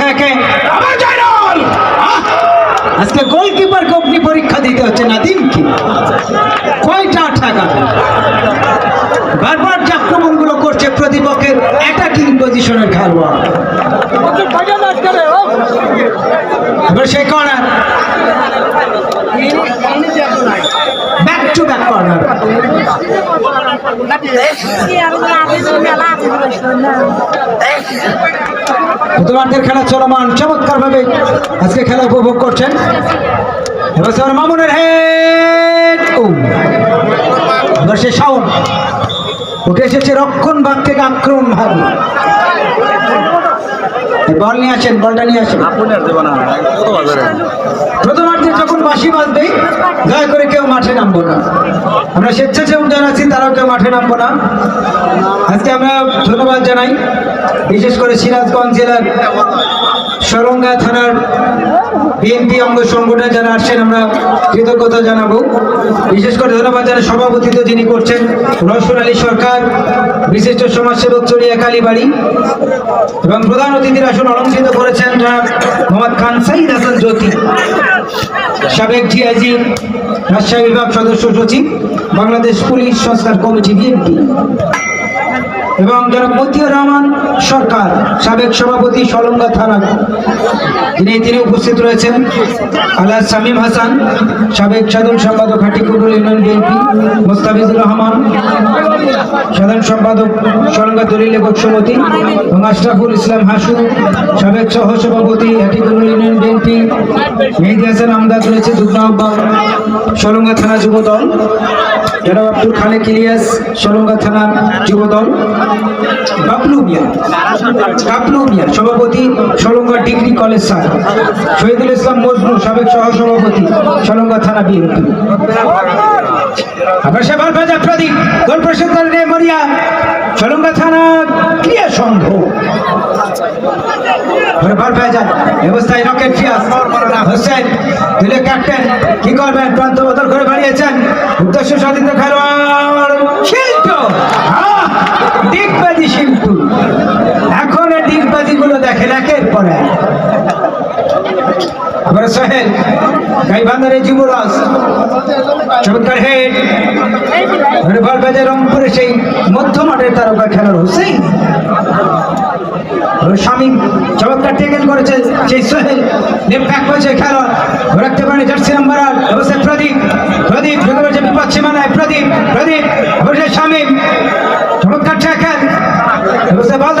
থেকে! আজকে goalkeeper company পরীক্ষা দিতে হচ্ছে না দিন কি? কয়টা টাকা বারবার যে আক্রমণগুলো করছে প্রতিপক্ষের অ্যাটাকিং পজিশনের খেলোয়াড়। এবার সেই corner back to back corner প্রথমার্ধের খেলা চলমান চমৎকার ভাবে আজকে খেলা উপভোগ করছেন। এবার মামুনের হেড এবার সে শাওন উঠে এসেছে রক্ষণ ভাগ থেকে আক্রমণ ভাগ বল নিয়ে আসেন বলটা নিয়ে আসেন। প্রথমার্ধে যখন বাঁশি বাজবে দয়া করে নামবো না। আমরা স্বেচ্ছাসেবক জানাচ্ছি তারাও কেউ মাঠে নামবো না। আজকে আমরা ধন্যবাদ জানাই। বিশেষ করে সিরাজগঞ্জ জেলার সরঙ্গা থানার বিএনপি অঙ্গ সংগঠন যারা আসছেন, আমরা কৃতজ্ঞতা জানাব। বিশেষ করে ধন্যবাদ জানাই সভাপতিত্ব যিনি করছেন রসুন আলী সরকার, বিশিষ্ট সমাজসেবক চড়িয়া কালীবাড়ি। এবং প্রধান অতিথির আসন অলঙ্কৃত করেছেন মোহাম্মদ খান সাইদ হাসান জ্যোতি। সাবেক ডিআইজি রাজশাহী বিভাগ সদস্য সচিব, বাংলাদেশ পুলিশ সংস্কার কমিটি বিএনপি এবং জনাব মতিউর রহমান সরকার, সাবেক সভাপতি সলঙ্গা থানা যিনি তিনি উপস্থিত রয়েছেন আল্লাহ শামীম হাসান, সাবেক সাধারণ সম্পাদক হাটিকুটুল ইউনিয়ন বিএনপি মোস্তাফিজুর রহমান, সাধারণ সম্পাদক সলঙ্গা দলিল লেখক সমিতি এবং আশরাফুল ইসলাম হাসু, সাবেক সহ সভাপতি হাটিকুটুল ইউনিয়ন বিএনপি মেহেদি হাসান আমদাদ রয়েছে যুগ্ম আহ্বায়ক থানা যুব দল জনাব আব্দুল খালেক ইলিয়াস, সলঙ্গা থানা যুব দল বাবলু মিয়া বাবলু মিয়া, সভাপতি, Salanga degree college sir. Shahidul Islam Mojnu, সাবেক সহ সভাপতি সলঙ্গা থানা বিএনপি। আবার সেবার ভাজা প্রদীপ গোল প্রশিক্ষণ মরিয়া সলঙ্গা থানা ক্রিয়া সংঘ। বার ভাজা অবস্থায় রকেট ফিয়াস ক্যাপ্টেন, কি করবেন? প্রান্ত বদল করে উদ্দেশ্য স্বাধীন খেলোয়াড় আহ! ডিগবাজি শিল্প। এখন ডিগবাজি গুলো দেখেন একের পরে। আবার সোহেল গাইবান্ধারের যুবরাজ, চমৎকার হেড। বল বাজে রংপুরে সেই মধ্য মাঠের তারকা খেলার হোসেন স্বামী চমৎকার টেকেল করেছে, সেই সোহেল। লেফট ব্যাক করেছে, খেলোয়াড়। রাখতে পারে জার্সি নাম্বার আট প্রদীপ। প্রদীপ ঢুকে পড়েছে বিপদ সীমানায় প্রদীপ প্রদীপ, অবশ্যই শামীম চমৎকার অবশ্যই বল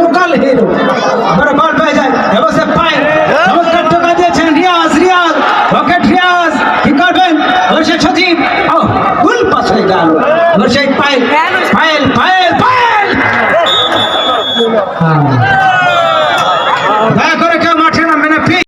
লোকাল হিরো আবার বল পেয়ে যায় অবশ্যই পায় চমৎকার টোকা দিয়েছেন রিয়াজ রিয়াজ রকেট রিয়াজ কি করবেন অবশ্যই সচিব ও গুল পাস